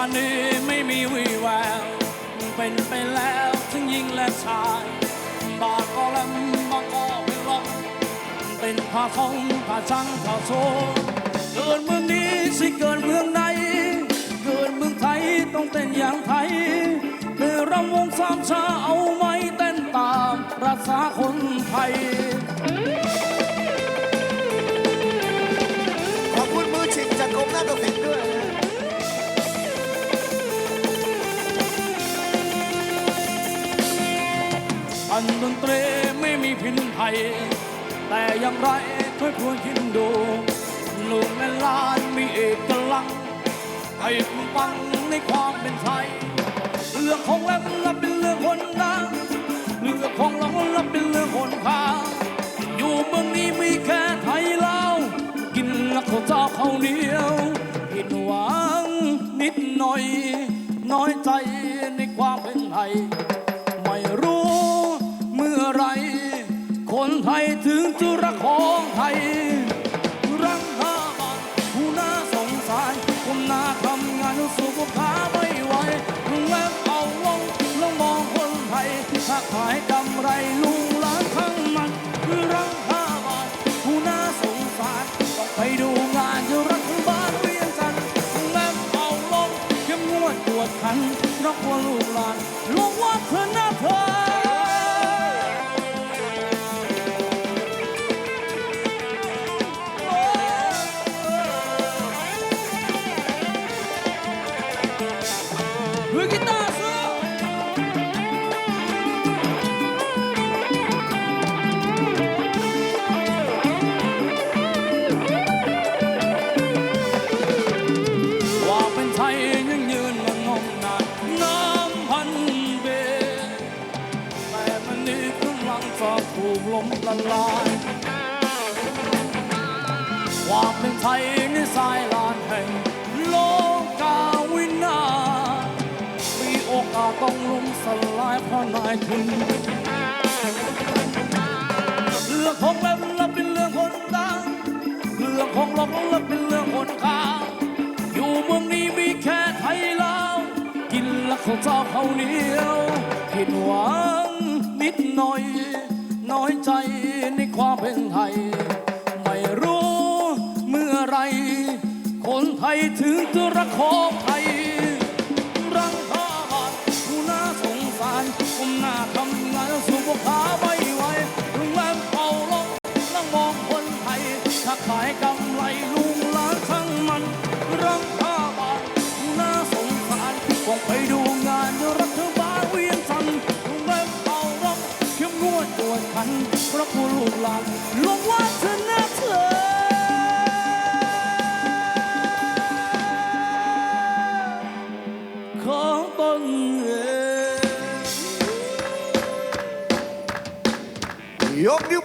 านนี้ไม่มีวี่แววเป็นไปแล้วทั้งหญิงและชายบาก็ลำบาก็เป็นลมเป็นผ้าทองผ้าช่างผ้าโซเกิดเมืองนี้สิเกิดเมืองไหนเกิดเมืองไทยต้องเต้นอย่างไทยเมื่อรำวงสามชาเอาไม้เต้นตามรักษาคนไทยขอบคุณมือชิงจากกรมนาฏศิลป์ด้วย นะอันดนตรีไม่มีพินไทย แต่อย่างไรค่อยควรคิดดูลูกแม่ลานมีเอกลักษณ์ให้คุณฟังในความเป็นไทยเรื่องของแลบลับเป็นเรื่องคนดังเรื่องของเราลับเป็นเรื่องคนพาอยู่เมืองนี้มีแค่ไทยเล่ากินแล้วข้าวเจ้าข้าวเหนียวผิดหวังนิดหน่อย น้อยใจในความเป็นไทย ไทยถึงจะรักของไทย รักห้าบาทผู้น่าสงสารคนน่าทำงานสุขภาไม่ไหวแวบเอาลงลงมองคนไทยถ้าขายกำไรลุงล้านทั้งมันรักห้าบาทผู้น่าสงสารต้องไปดูงานที่รัฐบาลเวียงจันทร์แวบเอาลงเข้มงวดตรวจขันเพราะกลัวลูกหลานลงวัดเธอหน้าเธอ มือกีตาร์สู้ว่าเป็นไทยยังยืนมันงงนานน้ำพันเบแต่มันนี้กำลังจะถูกลมละลายความเป็นไทยในสายลานแห่งายเพราะนายทุนเรื่องของเล่นและเป็นเรื่องคนดังเรื่องของหลอกและเป็นเรื่องคนข่าอยู่เมืองนี้มีแค่ไทยลาวกินแล้วข้าวเจ้าข้าเหนียวผิดหวังนิดหน่อย น้อยใจในความเป็นไทย ไม่รู้เมื่อไร คนไทยถึงจะรักของไทย มหน้าทำงานสูงกว่าขาไม่ไหวถึงแม้เป่าลมนั่งมองคนไทยถ้าขายกำไรลุงล้านทั้งมันรังห้าบาทน่าสงสารคงไปดูงานรัฐบาลเวียนจันทร์ถึงแม้เป่าลมเข้มงวดตรวจคันเพราะผู้ลูกหลานลงวัฒนธเธอของตนเอง E abriu